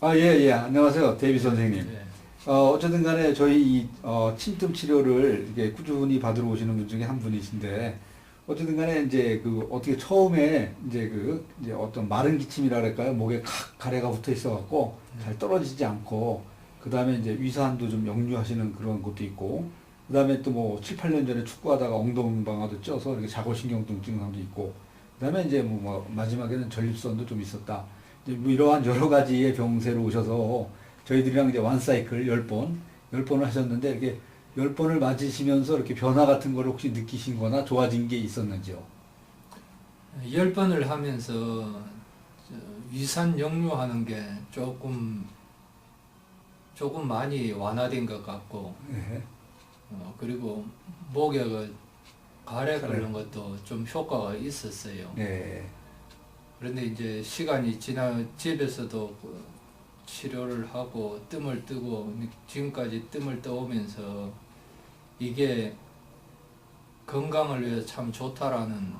아, 예, 예. 안녕하세요. 데이비 선생님. 네. 어, 어쨌든 간에 저희 이, 어, 침뜸 치료를 이렇게 꾸준히 받으러 오시는 분 중에 한 분이신데, 어쨌든 간에 이제 그 어떻게 처음에 이제 그 이제 어떤 마른 기침이라 그럴까요? 목에 칵 가래가 붙어 있어갖고 잘 떨어지지 않고, 그 다음에 이제 위산도 좀 역류하시는 그런 것도 있고, 그 다음에 또 뭐 7, 8년 전에 축구하다가 엉덩방아도 쪄서 이렇게 자골신경통 증 상도 있고, 그 다음에 이제 뭐, 뭐 마지막에는 전립선도 좀 있었다. 뭐 이러한 여러 가지의 병세로 오셔서 저희들이랑 이제 완사이클 10번, 10번을 하셨는데 이렇게 10번을 맞으시면서 이렇게 변화 같은 걸 혹시 느끼신 거나 좋아진 게 있었는지요? 열 번을 하면서 저 위산 역류하는 게 조금 조금 많이 완화된 것 같고 네. 어, 그리고 목에 그 가래. 끓는 것도 좀 효과가 있었어요. 네. 그런데 이제 시간이 지나 집에서도 그 치료를 하고 뜸을 뜨고 지금까지 뜸을 떠오면서 이게 건강을 위해 참 좋다라는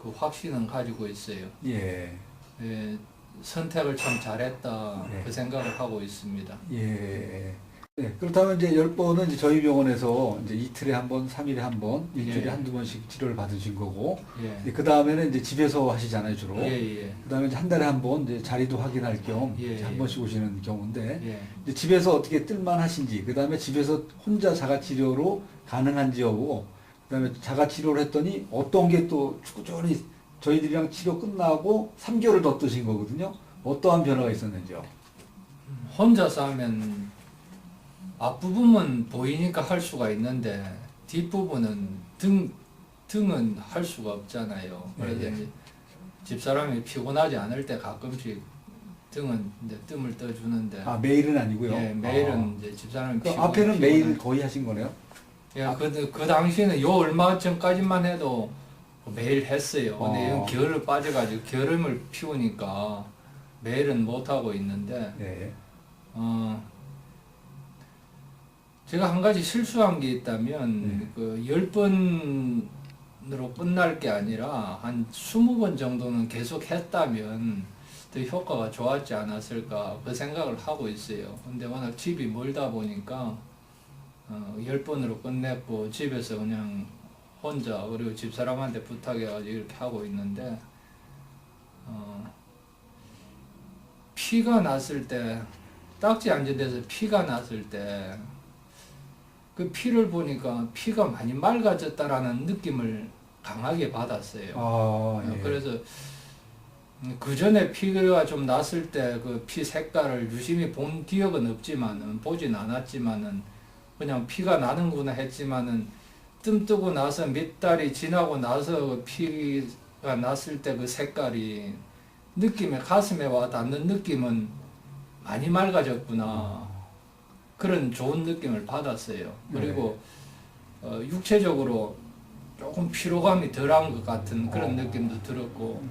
그 확신은 가지고 있어요. 예. 예, 선택을 참 잘했다 네. 그 생각을 하고 있습니다. 예. 네, 그렇다면 이제 10번은 이제 저희 병원에서 이제 이틀에 한 번, 3일에 한 번, 일주일에 예. 한두 번씩 치료를 받으신 거고, 예, 그 다음에는 이제 집에서 하시잖아요, 주로. 예, 예, 그 다음에 이제 한 달에 한 번 이제 자리도 확인할 겸, 예, 이제 한 예. 번씩 오시는 경우인데, 예. 이제 집에서 어떻게 뜰만 하신지, 그 다음에 집에서 혼자 자가치료로 가능한지 여부, 그 다음에 자가치료를 했더니 어떤 게 또 꾸준히 저희들이랑 치료 끝나고 3개월을 더 뜨신 거거든요. 어떠한 변화가 있었는지요? 혼자서 하면 앞부분은 보이니까 할 수가 있는데 뒷부분은 등 등은 할 수가 없잖아요. 그래서 예, 예. 집사람이 피곤하지 않을 때 가끔씩 등은 이제 뜸을 떠주는데 아, 매일은 아니고요. 예, 매일은 아. 이제 집사람이 그 피곤- 앞에는. 매일 거의 하신 거네요? 예, 그, 그 당시에는 요 얼마 전까지만 해도 매일 했어요. 근데 어. 이건 게으를 빠져가지고 게으름을 피우니까 매일은 못 하고 있는데, 네. 어, 제가 한 가지 실수한 게 있다면, 네. 그, 열 번으로 끝날 게 아니라, 한 스무 번 정도는 계속 했다면, 더 효과가 좋았지 않았을까, 그 생각을 하고 있어요. 근데 워낙 집이 멀다 보니까, 어, 열 번으로 끝냈고, 집에서 그냥 혼자, 그리고 집사람한테 부탁해가지고 이렇게 하고 있는데, 어, 피가 났을 때, 딱지 앉은 데서 피가 났을 때, 그 피를 보니까 피가 많이 맑아졌다라는 느낌을 강하게 받았어요. 아, 예. 그래서 그 전에 피가 좀 났을 때 그 피 색깔을 유심히 본 기억은 없지만은 보진 않았지만은 그냥 피가 나는구나 했지만은 뜸 뜨고 나서 몇 달이 지나고 나서 그 피가 났을 때 그 색깔이 느낌에 가슴에 와 닿는 느낌은 많이 맑아졌구나 그런 좋은 느낌을 받았어요. 그리고 어, 육체적으로 조금 피로감이 덜한 것 같은 그런 어. 느낌도 들었고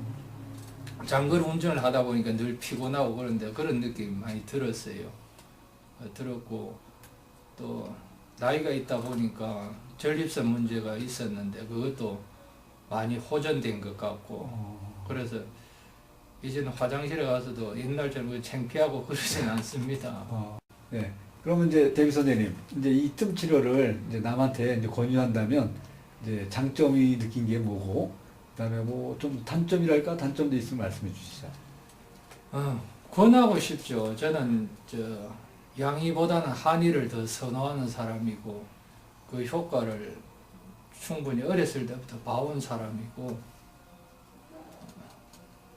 장거리 운전을 하다 보니까 늘 피곤하고 그런데 그런 느낌이 많이 들었어요. 어, 들었고 또 나이가 있다 보니까 전립선 문제가 있었는데 그것도 많이 호전된 것 같고 어, 그래서 이제는 화장실에 가서도 옛날처럼 그 창피하고 그러진 않습니다. 어, 네. 그러면 이제 데비 선생님, 이제 이 뜸 치료를 이제 남한테 이제 권유한다면 이제 장점이 느낀 게 뭐고, 그다음에 뭐 좀 단점이랄까 단점도 있으면 말씀해 주시죠. 어, 권하고 싶죠. 저는 저 양이보다는 한의를 더 선호하는 사람이고 그 효과를 충분히 어렸을 때부터 봐온 사람이고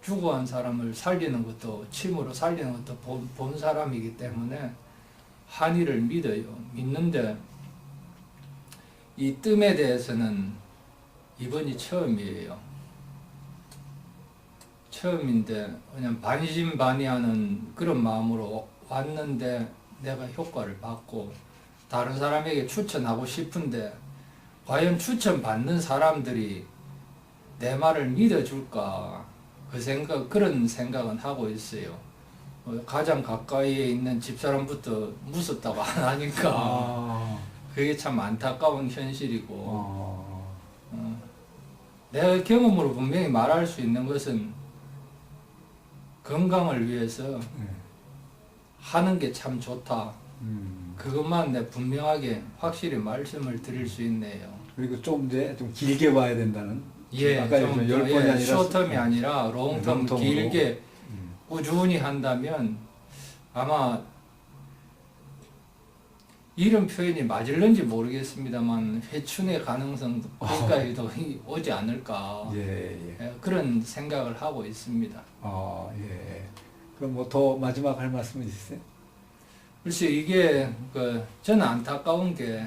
죽어간 사람을 살리는 것도 침으로 살리는 것도 본, 본 사람이기 때문에 한의를 믿어요. 믿는데 이 뜸에 대해서는 이번이 처음이에요. 처음인데 그냥 반신반의하는 그런 마음으로 왔는데 내가 효과를 받고 다른 사람에게 추천하고 싶은데 과연 추천받는 사람들이 내 말을 믿어줄까 그 생각 그런 생각은 하고 있어요. 어, 가장 가까이에 있는 집사람부터 무섭다고 안 하니까 아, 그게 참 안타까운 현실이고 어, 어, 내가 경험으로 분명히 말할 수 있는 것은 건강을 위해서 네. 하는 게 참 좋다. 음. 그것만 내 분명하게 확실히 말씀을 드릴 수 있네요. 그리고 좀 이제 좀 길게 봐야 된다는. 예, 아까 좀 얘기했던 열 번이 예, 아니라 쇼텀이 아니라 롱텀 롱텀으로. 길게 음. 꾸준히 한다면 아마 이런 표현이 맞을는지 모르겠습니다만 회춘의 가능성도 거기까지도 오지 않을까 예, 예. 예, 그런 생각을 하고 있습니다. 어, 예. 그럼 뭐 더 마지막 할 말씀은 있으세요? 글쎄 이게 그 저는 안타까운 게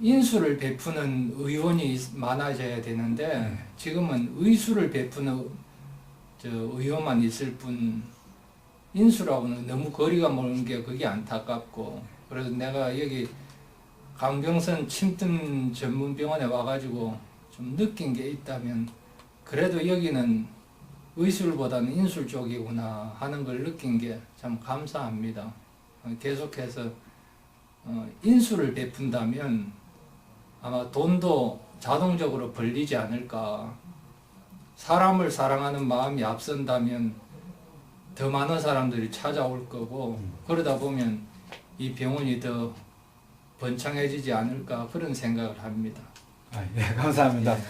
인수를 베푸는 의원이 있- 많아져야 되는데 네. 지금은 의수를 베푸는 저 의원만 있을 뿐 인수라고는 너무 거리가 먼게 그게 안타깝고 그래서 내가 여기 강병선 침뜸 전문병원에 와가지고 좀 느낀 게 있다면 그래도 여기는 의술보다는 인술 쪽이구나 하는 걸 느낀 게 참 감사합니다. 어, 계속해서 어, 인수를 베푼다면 아마 돈도 자동적으로 벌리지 않을까. 사람을 사랑하는 마음이 앞선다면 더 많은 사람들이 찾아올 거고 그러다 보면 이 병원이 더 번창해지지 않을까 그런 생각을 합니다. 아, 예, 감사합니다. 예.